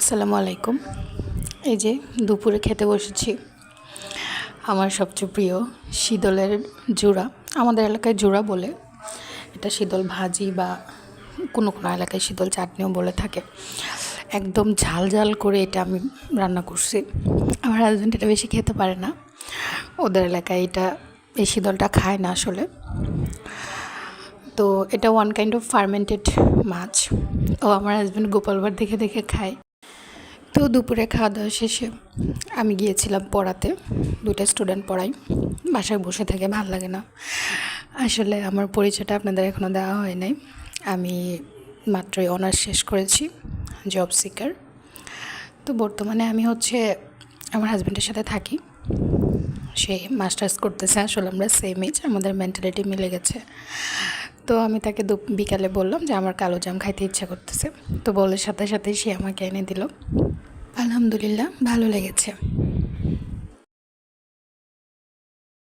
আসসালামু আলাইকুম। এই যে দুপুরে খেতে বসেছি। আমার সবচেয়ে প্রিয় শীতলের জোড়া। আমাদের এলাকায় জোড়া বলে এটা শীতল ভাজি বা কোনো কোনো এলাকায় শীতল চাটনিও বলে থাকে। একদম ঝাল ঝাল করে এটা আমি রান্না করছি। আমার হাজব্যান্ড এটা বেশি খেতে পারে না। ওদের এলাকায় এটা এই শীতলটা খায় না আসলে। তো এটা ওয়ান কাইন্ড অফ ফার্মেন্টেড মাছ। ও আমার হাজব্যান্ড গোপালবার দেখে দেখে খায়। তো দুপুরে খাওয়া দাওয়া শেষে আমি গিয়েছিলাম পড়াতে, দুইটা স্টুডেন্ট পড়াই বাসায় বসে থেকে ভালো লাগে না। আসলে আমার পরিচয়টা আপনাদের এখনও দেওয়া হয় নাই। আমি মাত্রই অনার্স শেষ করেছি জব সিকার তো বর্তমানে আমি হচ্ছে আমার হাজব্যান্ডের সাথে থাকি। সে মাস্টার্স করতেছে, আসলে আমরা সেম এজ আমাদের মেন্টালিটি মিলে গেছে। তো আমি তাকে দু বিকালে বললাম যে, আমার কালো জাম খাইতে ইচ্ছা করতেছে। তো বলার সাথে সাথে সে আমাকে এনে দিল। আলহামদুলিল্লাহ ভালো লেগেছে।